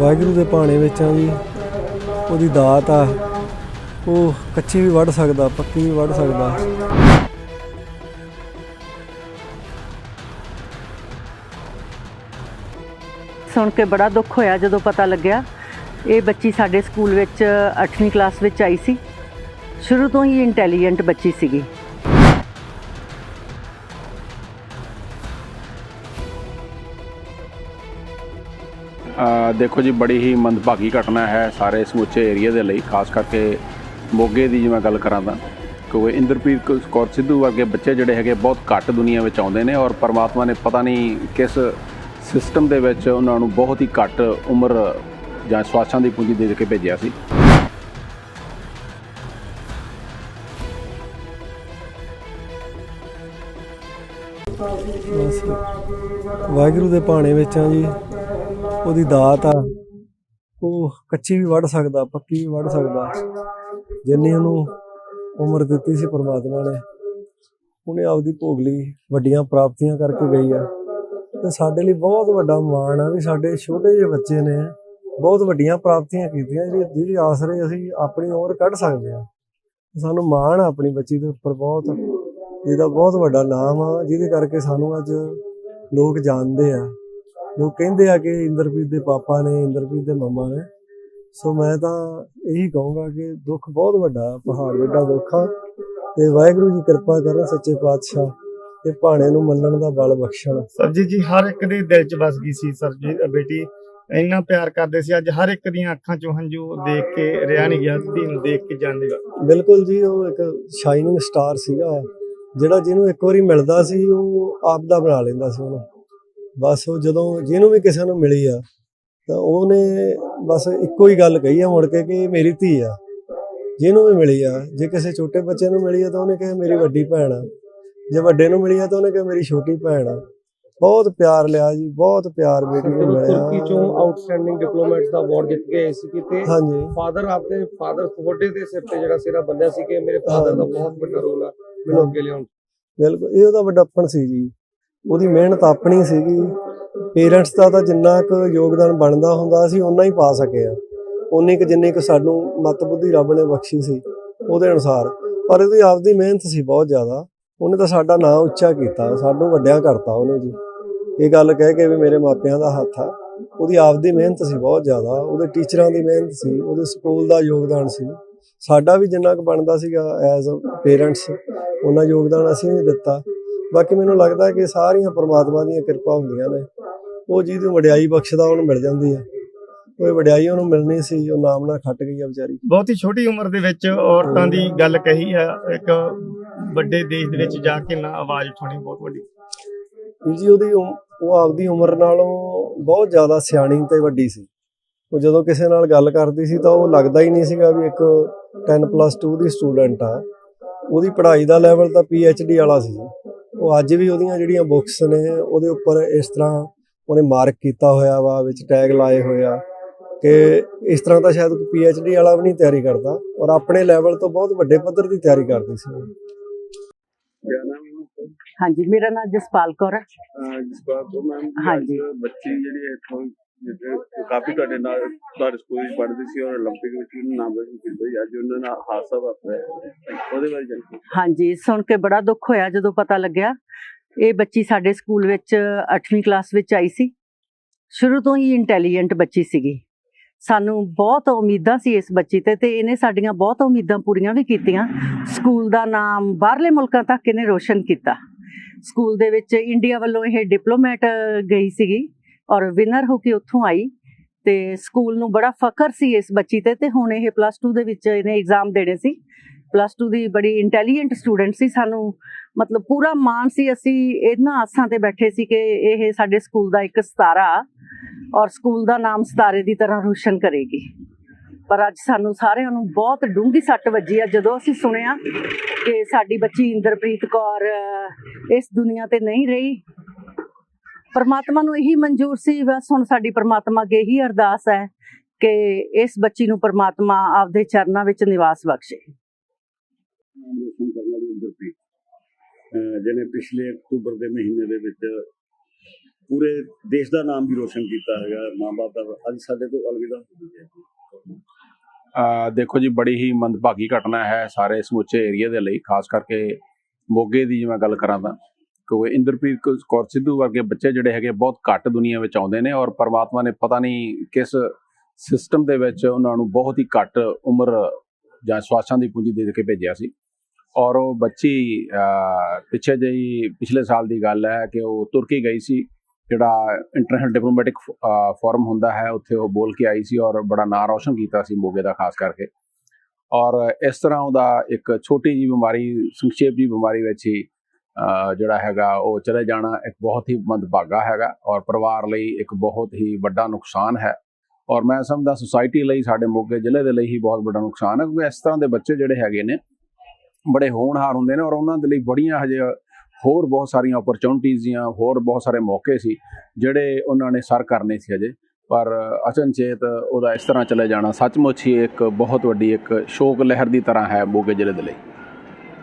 ਵਾਹਿਗੁਰੂ ਦੇ ਭਾਣੇ ਵਿੱਚ ਆ ਜੀ। ਉਹਦੀ ਦਾਤ ਆ। ਉਹ ਕੱਚੀ ਵੀ ਵੱਢ ਸਕਦਾ, ਪੱਕੀ ਵੀ ਵੱਢ ਸਕਦਾ। ਸੁਣ ਕੇ ਬੜਾ ਦੁੱਖ ਹੋਇਆ ਜਦੋਂ ਪਤਾ ਲੱਗਿਆ, ਇਹ ਬੱਚੀ ਸਾਡੇ ਸਕੂਲ ਵਿੱਚ 8ਵੀਂ ਕਲਾਸ ਵਿੱਚ ਆਈ ਸੀ। ਸ਼ੁਰੂ ਤੋਂ ਹੀ ਇੰਟੈਲੀਜੈਂਟ ਬੱਚੀ ਸੀਗੀ। ਦੇਖੋ ਜੀ, ਬੜੀ ਹੀ ਮੰਦਭਾਗੀ ਘਟਨਾ ਹੈ ਸਾਰੇ ਸਮੁੱਚੇ ਏਰੀਆ ਦੇ ਲਈ, ਖਾਸ ਕਰਕੇ ਮੋਗੇ ਦੀ ਜੇ ਮੈਂ ਗੱਲ ਕਰਾਂ ਤਾਂ। ਕਿਉਂਕਿ ਇੰਦਰਪ੍ਰੀਤ ਕੌਰ ਸਿੱਧੂ ਵਰਗੇ ਬੱਚੇ ਜਿਹੜੇ ਹੈਗੇ ਬਹੁਤ ਘੱਟ ਦੁਨੀਆ ਵਿੱਚ ਆਉਂਦੇ ਨੇ ਔਰ ਪਰਮਾਤਮਾ ਨੇ ਪਤਾ ਨਹੀਂ ਕਿਸ ਸਿਸਟਮ ਦੇ ਵਿੱਚ ਉਹਨਾਂ ਨੂੰ ਬਹੁਤ ਹੀ ਘੱਟ ਉਮਰ ਜਾਂ ਸਵਾਸਾਂ ਦੀ ਪੂੰਜੀ ਦੇ ਕੇ ਭੇਜਿਆ ਸੀ। ਵਾਹਿਗੁਰੂ ਦੇ ਭਾਣੇ ਵਿੱਚ ਆ ਜੀ। ਉਹਦੀ ਦਾਤ ਆ, ਉਹ ਕੱਚੀ ਵੀ ਵੱਢ ਸਕਦਾ, ਪੱਕੀ ਵੀ ਵੱਢ ਸਕਦਾ। ਜਿੰਨੀ ਉਹਨੂੰ ਉਮਰ ਦਿੱਤੀ ਸੀ ਪਰਮਾਤਮਾ ਨੇ, ਉਹਨੇ ਆਪਦੀ ਭੋਗ ਲਈ ਵੱਡੀਆਂ ਪ੍ਰਾਪਤੀਆਂ ਕਰਕੇ ਗਈ ਆ। ਤੇ ਸਾਡੇ ਲਈ ਬਹੁਤ ਵੱਡਾ ਮਾਣ ਆ ਵੀ ਸਾਡੇ ਛੋਟੇ ਜਿਹੇ ਬੱਚੇ ਨੇ ਬਹੁਤ ਵੱਡੀਆਂ ਪ੍ਰਾਪਤੀਆਂ ਕੀਤੀਆਂ, ਜਿਹੜੀ ਜਿਹਦੇ ਆਸਰੇ ਅਸੀਂ ਆਪਣੀ ਉਮਰ ਕੱਢ ਸਕਦੇ ਆ ਸਾਨੂੰ ਮਾਣ ਆ ਆਪਣੀ ਬੱਚੀ ਦੇ ਉੱਪਰ ਬਹੁਤ ਇਹਦਾ ਬਹੁਤ ਵੱਡਾ ਨਾਮ ਆ, ਜਿਹਦੇ ਕਰਕੇ ਸਾਨੂੰ ਅੱਜ ਲੋਕ ਜਾਣਦੇ ਆ। ਲੋਕ ਕਹਿੰਦੇ ਆ ਕਿ ਇੰਦਰਪ੍ਰੀਤ ਦੇ ਪਾਪਾ ਨੇ ਇੰਦਰਪ੍ਰੀਤ ਦੇ ਮੰਮਾ ਨੇ। ਸੋ ਮੈਂ ਤਾਂ ਇਹੀ ਕਹੂੰਗਾ ਕਿ ਦੁੱਖ ਬਹੁਤ ਵੱਡਾ ਪਹਾੜ ਵੱਡਾ ਦੁੱਖ ਆ। ਤੇ ਵਾਹਿਗੁਰੂ ਜੀ ਕਿਰਪਾ ਕਰਨ ਸੱਚੇ ਪਾਤਸ਼ਾਹ ਤੇ ਭਾਣੇ ਨੂੰ ਮੰਨਣ ਦਾ ਬਲ ਬਖਸ਼ਣ। ਸਰਜੀ ਜੀ ਹਰ ਇੱਕ ਦੇ ਦਿਲ 'ਚ ਵਸ ਗਈ ਸੀ ਸਰਜੀ ਬੇਟੀ। ਇੰਨਾ ਪਿਆਰ ਕਰਦੇ ਸੀ ਅੱਜ ਹਰ ਇੱਕ ਦੀਆਂ ਅੱਖਾਂ 'ਚੋਂ ਹੰਝੂ ਦੇਖ ਕੇ ਰਿਆ ਨਹੀਂ ਗਿਆ ਧੀ ਨੂੰ ਦੇਖ ਕੇ ਜਾਂਦੇ ਬਿਲਕੁਲ ਜੀ ਉਹ ਇੱਕ ਸ਼ਾਈਨਿੰਗ ਸਟਾਰ ਸੀਗਾ। ਜਿਹੜਾ ਜਿਹਨੂੰ ਇੱਕ ਵਾਰੀ ਮਿਲਦਾ ਸੀ ਉਹ ਆਪ ਦਾ ਬਣਾ ਲੈਂਦਾ ਸੀ ਉਹਨੂੰ। ਬਸ ਉਹ ਜਦੋਂ ਜਿਹਨੂੰ ਵੀ ਕਿਸੇ ਨੂੰ ਮਿਲੀ ਆ ਤਾਂ ਉਹਨੇ ਬਸ ਇੱਕੋ ਹੀ ਗੱਲ ਕਹੀ ਆ ਮੁੜ ਕੇ ਕਿ ਮੇਰੀ ਧੀ ਆ। ਜਿਹਨੂੰ ਵੀ ਮਿਲੀ ਆ ਜੇ ਕਿਸੇ ਛੋਟੇ ਬੱਚੇ ਨੂੰ ਮਿਲੀ ਆ ਤਾਂ ਉਹਨੇ ਕਿਹਾ ਮੇਰੀ ਵੱਡੀ ਭੈਣ ਆ। ਜੇ ਵੱਡੇ ਨੂੰ ਮਿਲੀ ਆ ਤਾਂ ਉਹਨੇ ਕਿਹਾ ਮੇਰੀ ਛੋਟੀ ਭੈਣ ਆ। ਬਹੁਤ ਪਿਆਰ ਲਿਆ ਜੀ ਬਹੁਤ ਪਿਆਰ ਬੇਟੀ ਨੂੰ ਤੁਰਕੀ ਚੋਂ ਮਿਲਿਆ ਆਊਟਸਟੈਂਡਿੰਗ ਡਿਪਲੋਮੈਟਸ ਦਾ ਅਵਾਰਡ ਜਿੱਤ ਕੇ ਆਏ ਸੀ ਕਿਤੇ। ਹਾਂਜੀ। ਫਾਦਰ ਆਪਦੇ ਫਾਦਰ ਤੁਹਾਡੇ ਦੇ ਸਿਰ ਤੇ ਜਿਹੜਾ ਸਿਰਾ ਬੰਨਿਆ ਸੀ ਕਿ ਮੇਰੇ ਫਾਦਰ ਦਾ ਬਹੁਤ ਵੱਡਾ ਰੋਲ ਆ। ਮੈਨੂੰ ਅੱਗੇ ਲਿਆਉਣ। ਬਿਲਕੁਲ ਇਹ ਉਹਦਾ ਵੱਡਾਪਣ ਸੀ ਜੀ। ਉਹਦੀ ਮਿਹਨਤ ਆਪਣੀ ਸੀਗੀ। ਪੇਰੈਂਟਸ ਦਾ ਤਾਂ ਜਿੰਨਾ ਕੁ ਯੋਗਦਾਨ ਬਣਦਾ ਹੁੰਦਾ ਸੀ ਉਨਾ ਹੀ ਪਾ ਸਕੇ ਆ। ਉਨੀ ਕੁ ਜਿੰਨੀ ਕੁ ਸਾਨੂੰ ਮਤ ਬੁੱਧੀ ਰੱਬ ਨੇ ਬਖਸ਼ੀ ਸੀ, ਉਹਦੇ ਅਨੁਸਾਰ। ਪਰ ਉਹਦੀ ਆਪਦੀ ਮਿਹਨਤ ਸੀ ਬਹੁਤ ਜ਼ਿਆਦਾ। ਉਹਨੇ ਤਾਂ ਸਾਡਾ ਨਾਂ ਉੱਚਾ ਕੀਤਾ, ਸਾਨੂੰ ਵੱਡਿਆ ਕਰਤਾ ਉਹਨੇ ਜੀ। ਇਹ ਗੱਲ ਕਹਿ ਕੇ ਵੀ ਮੇਰੇ ਮਾਪਿਆਂ ਦਾ ਹੱਥ ਆ। ਉਹਦੀ ਆਪਦੀ ਮਿਹਨਤ ਸੀ ਬਹੁਤ ਜ਼ਿਆਦਾ। ਉਹਦੇ ਟੀਚਰਾਂ ਦੀ ਮਿਹਨਤ ਸੀ, ਉਹਦੇ ਸਕੂਲ ਦਾ ਯੋਗਦਾਨ ਸੀ। ਸਾਡਾ ਵੀ ਜਿੰਨਾ ਕੁ ਬਣਦਾ ਸੀਗਾ ਐਜ਼ ਪੇਰੈਂਟਸ ਉਹਨਾਂ ਯੋਗਦਾਨ ਅਸੀਂ ਵੀ ਦਿੱਤਾ। ਬਾਕੀ ਮੈਨੂੰ ਲੱਗਦਾ ਕਿ ਸਾਰੀਆਂ ਪਰਮਾਤਮਾ ਦੀਆਂ ਕਿਰਪਾ ਹੁੰਦੀਆਂ ਨੇ। ਉਹ ਜਿਹਦੀ ਵਡਿਆਈ ਬਖਸ਼ਦਾ ਉਹਨੂੰ ਮਿਲ ਜਾਂਦੀ ਆ। ਉਹ ਵਡਿਆਈ ਉਹਨੂੰ ਮਿਲਣੀ ਸੀ ਉਹ ਨਾਮ ਨਾਲ ਖੱਟ ਗਈ ਆ ਵਿਚਾਰੀ। ਬਹੁਤ ਹੀ ਛੋਟੀ ਉਮਰ ਦੇ ਵਿੱਚ ਔਰਤਾਂ ਦੀ ਗੱਲ ਕਹੀ ਆ ਇੱਕ ਵੱਡੇ ਦੇਸ਼ ਦੇ ਵਿੱਚ ਜਾ ਕੇ ਨਾ ਆਵਾਜ਼ ਉਠਾਉਣੀ ਬਹੁਤ ਵੱਡੀ। ਜੀ ਉਹਦੀ ਉਹ ਆਪਦੀ ਉਮਰ ਨਾਲੋਂ ਬਹੁਤ ਜ਼ਿਆਦਾ ਸਿਆਣੀ ਤੇ ਵੱਡੀ ਸੀ। ਉਹ ਜਦੋਂ ਕਿਸੇ ਨਾਲ ਗੱਲ ਕਰਦੀ ਸੀ ਤਾਂ ਉਹ ਲੱਗਦਾ ਹੀ ਨਹੀਂ ਸੀਗਾ ਵੀ ਇੱਕ 10+2 ਦੀ ਸਟੂਡੈਂਟ ਆ। ਉਹਦੀ ਪੜ੍ਹਾਈ ਦਾ ਲੈਵਲ ਤਾਂ ਡੀ ਵਾਲਾ ਸੀ। ਉਹ ਅੱਜ ਵੀ ਉਹਦੀਆਂ ਜਿਹੜੀਆਂ ਬੁੱਕਸ ਨੇ ਉਹਦੇ ਉੱਪਰ ਇਸ ਤਰ੍ਹਾਂ ਉਹਨੇ ਮਾਰਕ ਕੀਤਾ ਹੋਇਆ ਵਾ ਵਿੱਚ ਟੈਗ ਲਾਏ ਹੋਇਆ ਕਿ ਇਸ ਤਰ੍ਹਾਂ ਤਾਂ ਸ਼ਾਇਦ ਕੋਈ ਡੀ ਵਾਲਾ ਵੀ ਨਹੀਂ ਤਿਆਰੀ ਕਰਦਾ ਔਰ ਆਪਣੇ ਲੈਵਲ ਤੋਂ ਬਹੁਤ ਵੱਡੇ ਪੱਧਰ ਦੀ ਤਿਆਰੀ ਕਰਦੀ ਸੀ। ਹਾਂਜੀ ਮੇਰਾ ਨਾਮ ਜਸਪਾਲ ਕੌਰ ਹੈ ਜਿਸ ਬਾਤ ਤੋਂ ਮੈਂ ਹਾਂਜੀ। ਬੱਚੀ ਜਿਹੜੀ ਇੱਥੋਂ ਜਿਹੜੇ ਕਾਫੀ ਤੁਹਾਡੇ ਨਾਲ ਤੁਹਾਡੇ ਸਕੂਲ ਵਿੱਚ ਪੜ੍ਹਦੀ ਸੀ ਔਰ 올림픽 ਵਿੱਚ ਵੀ ਨਾਮ ਰੋਸ਼ਨ ਕੀਤਾ ਸੀ ਅੱਜ ਉਹਨਾਂ ਨਾਲ ਹਾਦਸਾ ਵਾਪਰਿਆ ਉਹਦੇ ਬਾਰੇ ਜਾਣਕਾਰੀ ਹਾਂਜੀ ਸੁਣ ਕੇ ਬੜਾ ਦੁੱਖ ਹੋਇਆ ਜਦੋਂ ਪਤਾ ਲੱਗਿਆ ਇਹ ਬੱਚੀ ਸਾਡੇ ਸਕੂਲ ਵਿੱਚ 8ਵੀਂ ਕਲਾਸ ਵਿੱਚ ਆਈ ਸੀ ਸ਼ੁਰੂ ਤੋਂ ਹੀ ਇੰਟੈਲੀਜੈਂਟ ਬੱਚੀ ਸੀਗੀ ਸਾਨੂੰ ਬਹੁਤ ਉਮੀਦਾਂ ਸੀ ਇਸ ਬੱਚੀ ਤੇ ਤੇ ਇਹਨੇ ਸਾਡੀਆਂ ਬਹੁਤ ਉਮੀਦਾਂ ਪੂਰੀਆਂ ਵੀ ਕੀਤੀਆਂ ਸਕੂਲ ਦਾ ਨਾਮ ਬਾਹਰਲੇ ਮੁਲਕਾਂ ਤੱਕ ਇਹਨੇ ਰੋਸ਼ਨ ਕੀਤਾ ਸਕੂਲ ਦੇ ਵਿੱਚ ਇੰਡੀਆ ਵੱਲੋਂ ਇਹ ਡਿਪਲੋਮੈਟ ਗਈ ਸੀਗੀ ਔਰ ਵਿਨਰ ਹੋ ਕੇ ਉੱਥੋਂ ਆਈ ਤੇ ਸਕੂਲ ਨੂੰ ਬੜਾ ਫਖਰ ਸੀ ਇਸ ਬੱਚੀ ਤੇ ਤੇ ਹੁਣ ਇਹ ਪਲੱਸ 2 ਦੇ ਵਿੱਚ ਇਹਨੇ ਐਗਜ਼ਾਮ ਦੇਣੇ ਸੀ। ਪਲੱਸ 2 ਦੀ ਬੜੀ ਇੰਟੈਲੀਜੈਂਟ ਸਟੂਡੈਂਟ ਸੀ ਸਾਨੂੰ। ਮਤਲਬ ਪੂਰਾ ਮਾਣ ਸੀ ਅਸੀਂ ਇਹਨਾਂ ਆਸਾਂ ਤੇ ਬੈਠੇ ਸੀ ਕਿ ਇਹ ਸਾਡੇ ਸਕੂਲ ਦਾ ਇੱਕ ਸਿਤਾਰਾ ਔਰ ਸਕੂਲ ਦਾ ਨਾਮ ਸਿਤਾਰੇ ਦੀ ਤਰ੍ਹਾਂ ਰੋਸ਼ਨ ਕਰੇਗੀ। ਪਰ ਅੱਜ ਸਾਨੂੰ ਸਾਰਿਆਂ ਨੂੰ ਬਹੁਤ ਡੂੰਘੀ ਸੱਟ ਵੱਜੀ ਆ। ਜਦੋਂ ਅਸੀਂ ਸੁਣਿਆ ਕਿ ਸਾਡੀ ਬੱਚੀ ਇੰਦਰਪ੍ਰੀਤ ਕੌਰ ਇਸ ਦੁਨੀਆ ਤੇ ਨਹੀਂ ਰਹੀ ਪਰਮਾਤਮਾ ਨੂੰ ਇਹੀ ਮਨਜ਼ੂਰ ਸੀ ਬਸ ਹੁਣ ਸਾਡੀ ਪਰਮਾਤਮਾ ਅੱਗੇ ਇਹੀ ਅਰਦਾਸ ਹੈ ਕਿ ਇਸ ਬੱਚੀ ਨੂੰ ਪਰਮਾਤਮਾ ਆਪਦੇ ਚਰਨਾਂ ਵਿੱਚ ਨਿਵਾਸ ਬਖਸ਼ੇ। ਜਿਹਨੇ ਪਿਛਲੇ ਅਕਤੂਬਰ ਦੇ ਮਹੀਨੇ ਦੇ ਵਿੱਚ ਪੂਰੇ ਦੇਸ਼ ਦਾ ਨਾਮ ਵੀ ਰੋਸ਼ਨ ਕੀਤਾ ਹੈਗਾ ਮਾਂ-ਬਾਪ ਦਾ ਅੱਜ ਸਾਡੇ ਤੋਂ ਅਲਵਿਦਾ ਅ, ਦੇਖੋ ਜੀ ਬੜੀ ਹੀ ਮੰਦਭਾਗੀ ਘਟਨਾ ਹੈ ਸਾਰੇ ਸਮੁੱਚੇ ਏਰੀਆ ਦੇ ਲਈ ਖਾਸ ਕਰਕੇ ਮੋਗੇ ਦੀ ਜੇ ਮੈਂ ਗੱਲ ਕਰਾਂ ਤਾਂ। ਕਿਉਂਕਿ ਇੰਦਰਪ੍ਰੀਤ ਕੌਰ ਸਿੱਧੂ ਵਰਗੇ ਬੱਚੇ ਜਿਹੜੇ ਹੈਗੇ ਬਹੁਤ ਘੱਟ ਦੁਨੀਆ ਵਿੱਚ ਆਉਂਦੇ ਨੇ ਔਰ ਪਰਮਾਤਮਾ ਨੇ ਪਤਾ ਨਹੀਂ ਕਿਸ ਸਿਸਟਮ ਦੇ ਵਿੱਚ ਉਹਨਾਂ ਨੂੰ ਬਹੁਤ ਹੀ ਘੱਟ ਉਮਰ ਜਾਂ ਸਵਾਸਾਂ ਦੀ ਪੂੰਜੀ ਦੇ ਕੇ ਭੇਜਿਆ ਸੀ। ਔਰ ਉਹ ਬੱਚੀ ਅ, ਪਿੱਛੇ ਜਿਹੀ ਪਿਛਲੇ ਸਾਲ ਦੀ ਗੱਲ ਹੈ ਕਿ ਉਹ ਤੁਰਕੀ ਗਈ ਸੀ ਜਿਹੜਾ ਇੰਟਰਨੈਸ਼ਨਲ ਡਿਪਲੋਮੈਟਿਕ ਫੋਰਮ ਹੁੰਦਾ ਹੈ ਉੱਥੇ ਉਹ ਬੋਲ ਕੇ ਆਈ ਸੀ ਔਰ ਬੜਾ ਨਾਂ ਰੌਸ਼ਨ ਕੀਤਾ ਸੀ ਮੋਗੇ ਦਾ ਖਾਸ ਕਰਕੇ। ਔਰ ਇਸ ਤਰ੍ਹਾਂ ਉਹਦਾ ਇੱਕ ਛੋਟੀ ਜੀ ਬਿਮਾਰੀ ਸੰਖੇਪ ਜੀ ਬਿਮਾਰੀ ਵਿੱਚ ਹੀ ਜਿਹੜਾ ਹੈਗਾ, ਉਹ ਚਲੇ ਜਾਣਾ ਇੱਕ ਬਹੁਤ ਹੀ ਮੰਦਭਾਗਾ ਹੈਗਾ ਔਰ ਪਰਿਵਾਰ ਲਈ ਇੱਕ ਬਹੁਤ ਹੀ ਵੱਡਾ ਨੁਕਸਾਨ ਹੈ। ਔਰ ਮੈਂ ਸਮਝਦਾ ਸੁਸਾਇਟੀ ਲਈ ਸਾਡੇ ਮੋਗੇ ਜ਼ਿਲ੍ਹੇ ਦੇ ਲਈ ਹੀ ਬਹੁਤ ਵੱਡਾ ਨੁਕਸਾਨ ਹੈ ਕਿਉਂਕਿ ਇਸ ਤਰ੍ਹਾਂ ਦੇ ਬੱਚੇ ਜਿਹੜੇ ਹੈਗੇ ਨੇ, ਬੜੇ ਹੋਣਹਾਰ ਹੁੰਦੇ ਨੇ ਔਰ ਉਹਨਾਂ ਦੇ ਲਈ ਬੜੀਆਂ ਹਜੇ ਹੋਰ ਬਹੁਤ ਸਾਰੀਆਂ ਓਪਰਚੁਨਿਟੀਆਂ ਹੋਰ ਬਹੁਤ ਸਾਰੇ ਮੌਕੇ ਸੀ ਜਿਹੜੇ ਉਹਨਾਂ ਨੇ ਸਰ ਕਰਨੇ ਸੀ ਹਜੇ। ਪਰ ਅਚਨਚੇਤ ਉਹਦਾ ਇਸ ਤਰ੍ਹਾਂ ਚਲੇ ਜਾਣਾ ਸੱਚਮੁੱਚ ਹੀ ਇੱਕ ਬਹੁਤ ਵੱਡੀ ਇੱਕ ਸ਼ੋਕ ਲਹਿਰ ਦੀ ਤਰ੍ਹਾਂ ਹੈ ਮੋਗੇ ਜ਼ਿਲ੍ਹੇ ਦੇ ਲਈ।